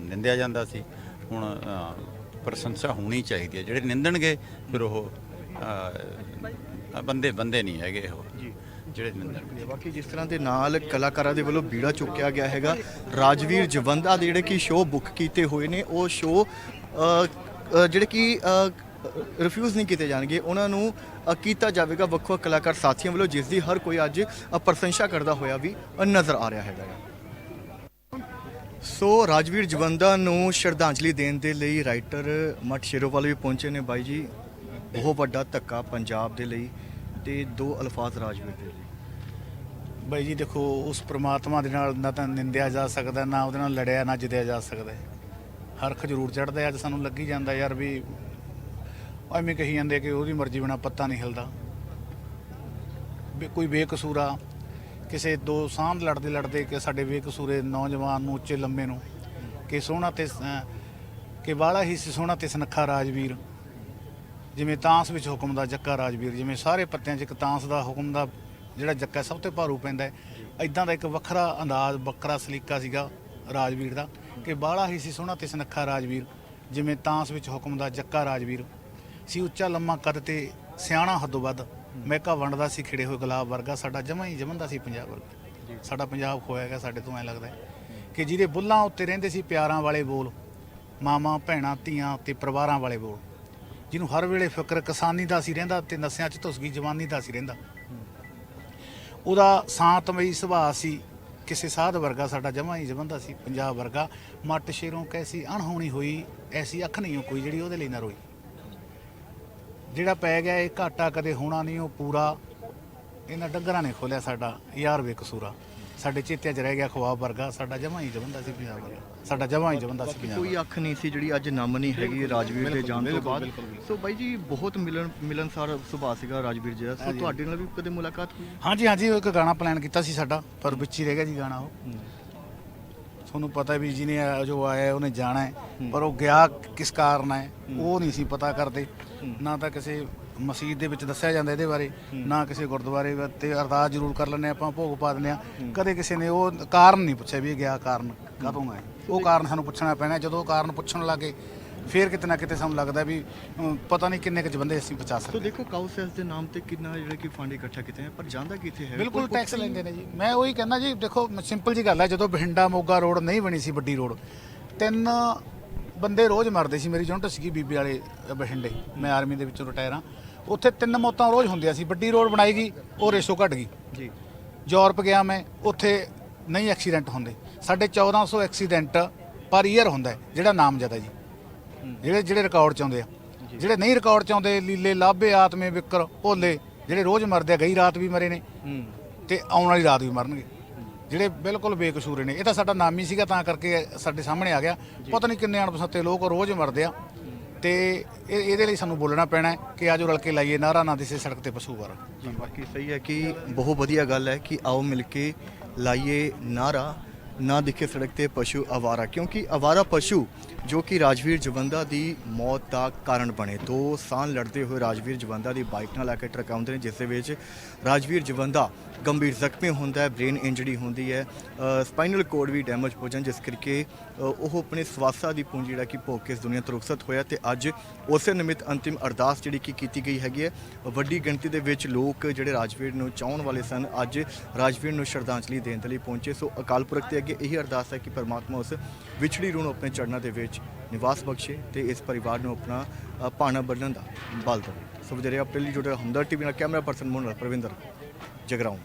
S9: ਨਿੰਦਿਆ ਜਾਂਦਾ ਸੀ ਹੁਣ ਪ੍ਰਸ਼ੰਸਾ ਹੋਣੀ ਚਾਹੀਦੀ ਹੈ। ਜਿਹੜੇ ਨਿੰਦਣਗੇ ਫਿਰ ਉਹ ਬੰਦੇ ਬੰਦੇ ਨਹੀਂ ਹੈਗੇ ਉਹ ਜਿਹੜੇ ਨਿੰਦਣਗੇ।
S1: ਬਾਕੀ ਜਿਸ ਤਰ੍ਹਾਂ ਦੇ ਨਾਲ ਕਲਾਕਾਰਾਂ ਦੇ ਵੱਲੋਂ ਬੀੜਾ ਚੁੱਕਿਆ ਗਿਆ ਹੈਗਾ ਰਾਜਵੀਰ ਜਵੰਦਾ ਦੇ ਜਿਹੜੇ ਕਿ ਸ਼ੋਅ ਬੁੱਕ ਕੀਤੇ ਹੋਏ ਨੇ ਉਹ ਸ਼ੋਅ ਜਿਹੜੇ ਕਿ ਰਿਫਿਊਜ਼ ਨਹੀਂ ਕੀਤੇ ਜਾਣਗੇ। ਉਹਨਾਂ ਨੂੰ ਕੀਤਾ ਜਾਵੇਗਾ ਵੱਖ ਵੱਖ ਕਲਾਕਾਰ ਸਾਥੀਆਂ ਵੱਲੋਂ, ਜਿਸ ਦੀ ਹਰ ਕੋਈ ਅੱਜ ਪ੍ਰਸ਼ੰਸਾ ਕਰਦਾ ਹੋਇਆ ਵੀ ਨਜ਼ਰ ਆ ਰਿਹਾ ਹੈਗਾ ਸੋ, ਰਾਜਵੀਰ ਜਵੰਦਾ ਨੂੰ ਸ਼ਰਧਾਂਜਲੀ ਦੇਣ ਦੇ ਲਈ ਰਾਈਟਰ ਮਠ ਸ਼ੇਰੋਵਾਲ ਵੀ ਪਹੁੰਚੇ ਨੇ ਬਾਈ ਜੀ। ਬਹੁਤ ਵੱਡਾ ਧੱਕਾ ਪੰਜਾਬ ਦੇ ਲਈ ਤੇ ਦੋ ਅਲਫਾਜ਼ ਰਾਜਵੀਰ ਦੇ ਲਈ।
S10: ਬਾਈ ਜੀ, ਦੇਖੋ, ਉਸ ਪ੍ਰਮਾਤਮਾ ਦੇ ਨਾਲ ਨਾ ਤਾਂ ਨਿੰਦਿਆ ਜਾ ਸਕਦਾ, ਨਾ ਉਹਦੇ ਨਾਲ ਲੜਿਆ, ਨਾ ਜਿੱਦਿਆ ਜਾ ਸਕਦਾ। ਹਰਖ ਜ਼ਰੂਰ ਚੜਦਾ ਅੱਜ ਸਾਨੂੰ ਲੱਗੀ ਜਾਂਦਾ ਯਾਰ ਵੀ ਐਵੇਂ ਕਹੀ ਜਾਂਦੇ ਕਿ ਉਹਦੀ ਮਰਜ਼ੀ ਬਿਨਾ ਪੱਤਾ ਨਹੀਂ ਹਿਲਦਾ। ਵੀ ਕੋਈ ਬੇਕਸੂਰਾ ਕਿਸੇ ਦੋ ਸਾਂਝ ਲੜਦੇ ਲੜਦੇ ਕਿ ਸਾਡੇ ਬੇਕਸੂਰੇ ਨੌਜਵਾਨ ਨੂੰ ਉੱਚੇ ਲੰਮੇ ਨੂੰ ਕਿ ਸੋਹਣਾ ਤੇ ਕਿ ਬਾਲਾ ਹੀ ਸੀ ਸੋਹਣਾ ਤੇ ਸੁਨੱਖਾ ਰਾਜਵੀਰ। ਜਿਵੇਂ ਤਾਂਸ ਵਿੱਚ ਹੁਕਮ ਦਾ ਜੱਕਾ ਰਾਜਵੀਰ, ਜਿਵੇਂ ਸਾਰੇ ਪੱਤਿਆਂ 'ਚ ਇੱਕ ਤਾਂਸ ਦਾ ਹੁਕਮ ਦਾ ਜਿਹੜਾ ਜੱਕਾ ਸਭ ਤੋਂ ਭਾਰੂ ਪੈਂਦਾ ਹੈ। ਇਦਾਂ ਦਾ ਇੱਕ ਵੱਖਰਾ ਅੰਦਾਜ਼, ਵੱਖਰਾ ਸਲੀਕਾ ਸੀਗਾ ਰਾਜਵੀਰ ਦਾ ਕਿ ਬਾਹਲਾ ਹੀ ਸੀ ਸੋਹਣਾ ਤੇ ਸੁਨੱਖਾ ਰਾਜਵੀਰ। ਜਿਵੇਂ ਤਾਂਸ ਵਿੱਚ ਹੁਕਮ ਦਾ ਜੱਕਾ ਰਾਜਵੀਰ। ਸੀ ਉੱਚਾ ਲੰਮਾ ਕੱਦ ਤੇ ਸਿਆਣਾ ਹੱਦੋਂ ਵੱਧ ਮਹਿਕਾ ਵੰਡਦਾ ਸੀ ਖਿੜੇ ਹੋਏ ਗੁਲਾਬ ਵਰਗਾ ਸਾਡਾ ਜਮਾ ਹੀ ਜਮੰਦਾ ਸੀ ਪੰਜਾਬ ਵਰਗਾ ਸਾਡਾ ਪੰਜਾਬ ਖੋਇਆ ਗਿਆ ਸਾਡੇ ਤੋਂ ਐ ਲੱਗਦਾ ਕਿ ਜਿਹਦੇ ਬੁੱਲਾਂ ਉੱਤੇ ਰਹਿੰਦੇ ਸੀ ਪਿਆਰਾਂ ਵਾਲੇ ਬੋਲ ਮਾਵਾਂ ਭੈਣਾਂ ਧੀਆਂ ਤੇ ਪਰਿਵਾਰਾਂ ਵਾਲੇ ਬੋਲ ਜਿਹਨੂੰ ਹਰ ਵੇਲੇ ਫਿਕਰ ਕਿਸਾਨੀ ਦਾ ਸੀ ਰਹਿੰਦਾ ਤੇ ਨਸਿਆਂ 'ਚ ਧੁਸ ਗਈ ਜਵਾਨੀ ਦਾ ਸੀ ਰਹਿੰਦਾ। ਉਹਦਾ ਸ਼ਾਂਤਮਈ ਸੁਭਾਅ ਸੀ ਕਿਸੇ ਸਾਧ ਵਰਗਾ ਸਾਡਾ ਜਮਾ ਹੀ ਜਵੰਦਾ ਸੀ ਪੰਜਾਬ ਵਰਗਾ ਮੱਟ ਸ਼ੇਰੋਂ ਕੈਸੀ ਅਣਹੋਣੀ ਹੋਈ ਐਸੀ ਅੱਖ ਨਹੀਂ ਕੋਈ ਜਿਹੜੀ ਉਹਦੇ ਲਈ ਨਾ ਰੋਈ। ਜਿਹੜਾ ਪੈ ਗਿਆ ਇਹ ਘਾਟਾ ਕਦੇ ਹੋਣਾ ਨਹੀਂ ਉਹ ਪੂਰਾ ਇਹਨਾਂ ਡੰਗਰਾਂ ਨੇ ਖੋਲਿਆ ਸਾਡਾ ਯਾਰ ਬੇਕਸੂਰਾ ਸਾਡੇ ਚੇਤੇ 'ਚ ਰਹਿ ਗਿਆ ਖਵਾਬ ਵਰਗਾ ਸਾਡਾ ਜਮਾ ਹੀ ਜਵੰਦਾ ਸੀ ਪੰਜਾਬ ਵਰਗਾ। ਸਾਡਾ ਜਮਾ ਹੀ ਜਵੰਦਾ ਸੀ ਪੰਜਾਬ
S1: ਕੋਈ ਅੱਖ ਨਹੀਂ ਸੀ ਜਿਹੜੀ ਅੱਜ ਨਮ ਨਹੀਂ ਹੈਗੀ ਰਾਜਵੀਰ ਦੇ ਜਾਣ ਤੋਂ ਬਾਅਦ। ਸੋ ਬਾਈ ਜੀ ਬਹੁਤ ਮਿਲਣ ਮਿਲਨਸਾਰ ਸੁਭਾਅ ਸੀਗਾ ਰਾਜਵੀਰ ਜੀ ਦਾ। ਸੋ ਤੁਹਾਡੇ ਨਾਲ ਵੀ ਕਦੇ ਮੁਲਾਕਾਤ ਹੋਈ?
S10: ਹਾਂਜੀ ਹਾਂਜੀ ਉਹ ਇੱਕ ਗਾਣਾ ਪਲਾਨ ਕੀਤਾ ਸੀ ਸਾਡਾ ਪਰ ਵਿੱਚ ਹੀ ਰਹਿ ਗਿਆ ਜੀ ਗਾਣਾ ਉਹ। ਤੁਹਾਨੂੰ ਪਤਾ ਵੀ ਜਿਹਨੇ ਜੋ ਆਇਆ ਉਹਨੇ ਜਾਣਾ ਹੈ। ਪਰ ਉਹ ਗਿਆ ਕਿਸ ਕਾਰਨ ਹੈ। ਉਹ ਨਹੀਂ ਸੀ ਪਤਾ ਕਰਦੇ। ਨਾ ਤਾਂ ਕਿਸੇ ਮਸਜਿਦ ਦੇ ਵਿੱਚ ਦੱਸਿਆ ਜਾਂਦਾ ਇਹਦੇ ਬਾਰੇ ਨਾ ਕਿਸੇ ਗੁਰਦੁਆਰੇ ਤੇ ਅਰਦਾਸ ਜ਼ਰੂਰ ਕਰ ਲੈਂਦੇ ਆਪਾਂ ਭੋਗ ਪਾ ਦਿੰਦੇ ਆ ਕਦੇ ਕਿਸੇ ਨੇ ਉਹ ਕਾਰਨ ਨਹੀਂ ਪੁੱਛਿਆ ਵੀ ਇਹ ਗਿਆ ਕਾਰਨ ਕਦੋਂ ਹੈ ਉਹ ਕਾਰਨ ਸਾਨੂੰ ਪੁੱਛਣਾ ਪੈਣਾ ਜਦੋਂ ਕਾਰਨ ਪੁੱਛਣ ਲੱਗੇ ਫਿਰ ਕਿਤੇ ਨਾ ਕਿਤੇ ਸਾਨੂੰ ਲੱਗਦਾ ਵੀ ਪਤਾ ਨਹੀਂ ਕਿੰਨੇ ਕੁ ਬੰਦੇ ਅਸੀਂ ਬਚਾ
S1: ਸੋ
S10: ਸਕਦੇ
S1: ਦੇਖੋ ਕਾਉਸੈਸ ਦੇ ਨਾਮ ਤੇ ਕਿੰਨਾ ਜਿਹੜੇ ਕਿ ਫੰਡ ਇਕੱਠਾ ਕੀਤੇ ਹੈ ਪਰ ਜਾਂਦਾ ਕਿੱਥੇ ਹੈ
S10: ਬਿਲਕੁਲ ਟੈਕਸ ਲੈਂਦੇ ਨੇ ਜੀ। ਮੈਂ ਉਹੀ ਕਹਿੰਦਾ ਜੀ ਦੇਖੋ ਸਿੰਪਲ ਜੀ ਗੱਲ ਹੈ ਜਦੋਂ ਬਠਿੰਡਾ ਮੋਗਾ ਰੋਡ ਨਹੀਂ ਬਣੀ ਸੀ ਵੱਡੀ ਰੋਡ ਤਿੰਨ ਬੰਦੇ ਰੋਜ਼ ਮਰਦੇ ਸੀ ਮੇਰੀ ਯੂਨਿਟ ਸੀਗੀ ਬੀਬੀ ਵਾਲੇ ਬਠਿੰਡੇ। ਮੈਂ ਆਰਮੀ ਦੇ ਵਿੱਚੋਂ ਰਿਟਾਇਰ ਹਾਂ। ਉੱਥੇ ਤਿੰਨ ਮੌਤਾਂ ਰੋਜ਼ ਹੁੰਦੀਆਂ ਸੀ। ਵੱਡੀ ਰੋਡ ਬਣਾਈ ਗਈ ਉਹ ਰੇਸ਼ੋ ਘਟ ਗਈ।
S1: ਜੀ।
S10: ਯੂਰਪ ਗਿਆ ਮੈਂ ਉੱਥੇ ਨਹੀਂ ਐਕਸੀਡੈਂਟ ਹੁੰਦੇ। ਸਾਡੇ 1400 ਐਕਸੀਡੈਂਟ ਪਰ ਈਅਰ ਹੁੰਦਾ ਹੈ, ਜਿਹੜਾ ਨਾਮਜ਼ਦ ਹੈ ਜੀ। ਜਿਹੜੇ ਜਿਹੜੇ ਰਿਕਾਰਡ ਚ ਆਉਂਦੇ ਆ। ਜਿਹੜੇ ਨਹੀਂ ਰਿਕਾਰਡ ਚ ਆਉਂਦੇ ਲੀਲੇ ਲਾਭੇ ਆਤਮੇ ਵਿਕਰ ਭੋਲੇ ਜਿਹੜੇ ਰੋਜ਼ ਮਰਦੇ ਆ ਗਈ ਰਾਤ ਵੀ ਮਰੇ ਨੇ। ਤੇ ਆਉਣ ਵਾਲੀ ਰਾਤ ਵੀ ਮਰਨਗੇ। ਜਿਹੜੇ ਬਿਲਕੁਲ ਬੇਕਸੂਰੇ ਨੇ ਇਹ ਤਾਂ ਸਾਡਾ ਨਾਮ ਹੀ ਸੀਗਾ ਤਾਂ ਕਰਕੇ ਸਾਡੇ ਸਾਹਮਣੇ ਆ ਗਿਆ। ਪਤਾ ਨਹੀਂ ਕਿੰਨੇ ਅਣਪਛਾਤੇ ਲੋਕ ਰੋਜ਼ ਮਰਦੇ ਆ। ਤੇ ਇਹ ਇਹਦੇ ਲਈ ਸਾਨੂੰ ਬੋਲਣਾ ਪੈਣਾ ਹੈ ਕਿ ਆਜੋ ਰਲ ਕੇ ਲਾਈਏ ਨਾਰਾ ਨਾ ਦਿਸੇ ਸੜਕ ਤੇ ਪਸ਼ੂ ਵਾਰ।
S1: ਜੀ ਬਾਕੀ ਸਹੀ ਹੈ ਕਿ ਬਹੁਤ ਵਧੀਆ ਗੱਲ ਹੈ ਕਿ ਆਓ ਮਿਲ ਕੇ ਲਾਈਏ ਨਾਰਾ। ਨਾ ਦਿਖੇ ਸੜਕ ਤੇ ਪਸ਼ੂ ਆਵਾਰਾ, ਕਿਉਂਕਿ ਆਵਾਰਾ ਪਸ਼ੂ ਜੋ ਕਿ ਰਾਜਵੀਰ ਜਵੰਦਾ ਦੀ ਮੌਤ ਦਾ ਕਾਰਨ ਬਣੇ। ਦੋ ਸਾਲ ਲੜਦੇ ਹੋਏ ਰਾਜਵੀਰ ਜਵੰਦਾ ਦੀ ਬਾਈਕ ਨਾਲ ਆ ਕੇ ਟਰੱਕ ਆਉਂਦੇ ਨੇ, ਜਿਸ ਦੇ ਵਿੱਚ ਰਾਜਵੀਰ ਜਵੰਦਾ ਗੰਭੀਰ ਜ਼ਖਮੀ ਹੁੰਦਾ ਹੈ, ਬ੍ਰੇਨ ਇੰਜਰੀ ਹੁੰਦੀ ਹੈ ਸਪਾਈਨਲ ਕੋਡ ਵੀ ਡੈਮੇਜ ਹੋ ਜਾਂਦਾ ਜਿਸ ਕਰਕੇ ਉਹ ਆਪਣੇ ਸਵਾਸਾ ਦੀ ਪੂੰਜੀ ਜਿਹੜਾ ਕਿ ਭੋਗ ਕੇ ਇਸ ਦੁਨੀਆ ਤੋਂ ਰੁਖਸਤ ਹੋਇਆ ਤੇ ਅੱਜ ਉਸੇ ਨਿਮਿਤ ਅੰਤਿਮ ਅਰਦਾਸ ਜਿਹੜੀ ਕਿ ਕੀਤੀ ਗਈ ਹੈਗੀ ਹੈ। ਵੱਡੀ ਗਿਣਤੀ ਦੇ ਵਿੱਚ ਲੋਕ ਜਿਹੜੇ ਰਾਜਵੀਰ ਨੂੰ ਚਾਹਣ ਵਾਲੇ ਸਨ, ਅੱਜ ਰਾਜਵੀਰ ਨੂੰ ਸ਼ਰਧਾਂਜਲੀ ਦੇਣ ਦੇ ਲਈ ਪਹੁੰਚੇ। ਸੋ ਅਕਾਲ ਪੁਰਖ ਤੇ ਅੱਗੇ ਇਹੀ ਅਰਦਾਸ ਹੈ ਕਿ ਪਰਮਾਤਮਾ ਉਸ ਵਿਛੜੀ ਰੂਹ ਨੂੰ ਆਪਣੇ ਚੜਨਾ ਦੇ ਵਿੱਚ ਨਿਵਾਸ ਬਖਸ਼ੇ ਤੇ ਇਸ ਪਰਿਵਾਰ ਨੂੰ ਆਪਣਾ ਅ, ਭਾਣਾ ਬਦਲਣ ਦਾ ਬਲ ਦੇਵੇ। ਸੋ ਵਧੇਰੇ ਆਪਣੇ ਲਈ ਜੁੜੇ ਹਮਦਰ ਟੀਵੀ ਨਾਲ ਕੈਮਰਾ ਪਰਸਨ ਮੋਹਨ ਲਾਲ ਪ੍ਰਵਿੰਦਰ ਜਗਰਾਉਂ।